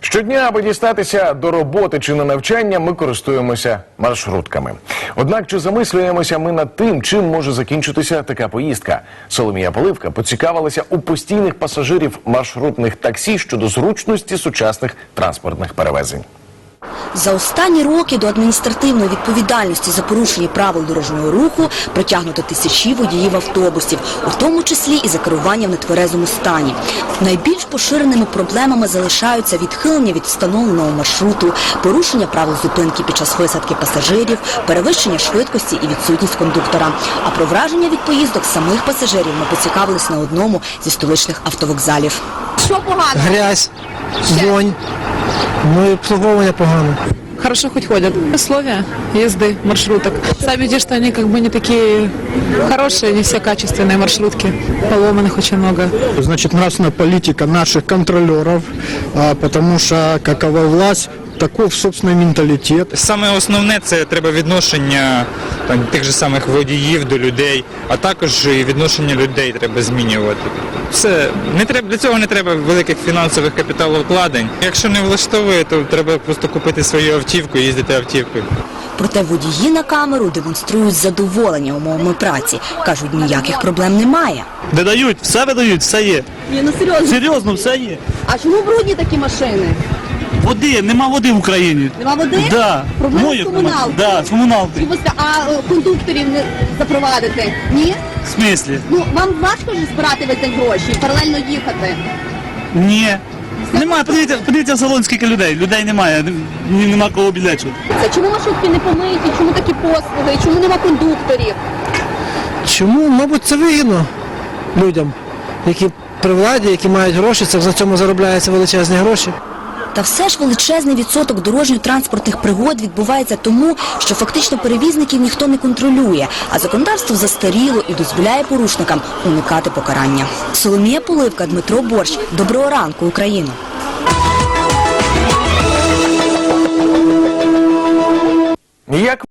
Щодня, аби дістатися до роботи чи на навчання, ми користуємося маршрутками. Однак, чи замислюємося ми над тим, чим може закінчитися така поїздка? Соломія Поливка поцікавилася у постійних пасажирів маршрутних таксі щодо зручності сучасних транспортних перевезень. За останні роки до адміністративної відповідальності за порушення правил дорожнього руху притягнуто тисячі водіїв автобусів, у тому числі і за керування в нетверезому стані. Найбільш поширеними проблемами залишаються відхилення від встановленого маршруту, порушення правил зупинки під час висадки пасажирів, перевищення швидкості і відсутність кондуктора. А про враження від поїздок самих пасажирів ми поцікавились на одному зі столичних автовокзалів. Що погано? Грязь, вонь, ну і обслуговування погано. Хорошо хоть ходят. Условия езды маршруток. Сами видишь, что они как бы не такие хорошие, не все качественные маршрутки. Поломанных очень много. Значит, нравственная политика наших контролеров, а, потому что какова власть, таков собственный менталитет. Саме основне це треба відношення там, тих же самих водіїв до людей, а також і відношення людей треба змінювати. Все не треба для цього не треба великих фінансових капіталовкладень. Якщо не влаштовує, то треба просто купити свою автівку і їздити автівкою. Проте водії на камеру демонструють задоволення умовами праці. Кажуть, ніяких проблем немає. Видають, все видають, все є. Ні, ну серйозно. Серйозно, все є. А чому брудні такі машини? Води, нема води в Україні. Нема води? Да. Проблеми Моїх з нема. комуналкою? Да, з комуналкою. Скажіть, А е, кондукторів не запровадити? Ні? В смислі? Ну вам важко ж збирати ви ці гроші і паралельно їхати. Ні. Немає, подивіться, подивіться в салон, скільки людей. Людей немає, ні- нема кого білечувати. Це чому маршрутки не помиті? Чому такі послуги? Чому нема кондукторів? Чому? Мабуть, це вигідно людям, які при владі, які мають гроші, це на цьому заробляються величезні гроші. Та все ж величезний відсоток дорожньо-транспортних пригод відбувається тому, що фактично перевізників ніхто не контролює, а законодавство застаріло і дозволяє порушникам уникати покарання. Соломія Поливка, Дмитро Борщ. Доброго ранку, Україна. Як